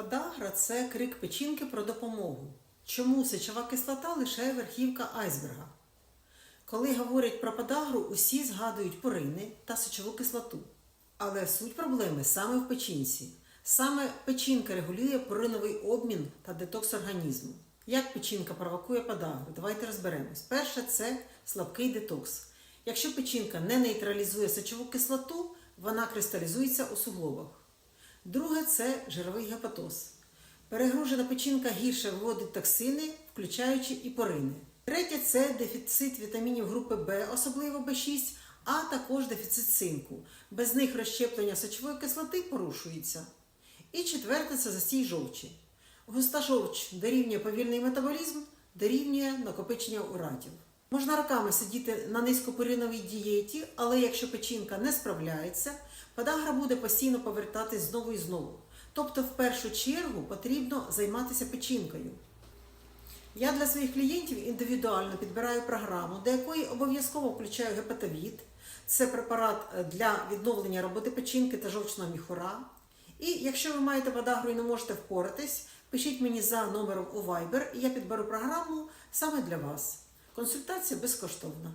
Подагра це крик печінки про допомогу. Чому сечова кислота лише верхівка айсберга? Коли говорять про подагру, усі згадують порини та сечову кислоту. Але суть проблеми саме в печінці. Саме печінка регулює пориновий обмін та детокс організму. Як печінка провокує подагру? Давайте розберемось. Перше це слабкий детокс. Якщо печінка не нейтралізує сечову кислоту, вона кристалізується у суглобах. Друге це жировий гепатоз. Перегружена печінка гірше виводить токсини, включаючи і порини. Третє це дефіцит вітамінів групи В, особливо В6, а також дефіцит цинку. Без них розщеплення сечової кислоти порушується. І четверте це застій жовчі. Густа жовч дорівнює повільний метаболізм, дорівнює накопичення уратів. Можна роками сидіти на низькопориновій дієті, але якщо печінка не справляється, подагра буде постійно повертатись знову і знову. Тобто, в першу чергу потрібно займатися печінкою. Я для своїх клієнтів індивідуально підбираю програму, до якої обов'язково включаю гепатовід. Це препарат для відновлення роботи печінки та жовчного міхура. І якщо ви маєте подагру і не можете впоратись, пишіть мені за номером у Viber, і я підберу програму саме для вас. Консультація безкоштовна.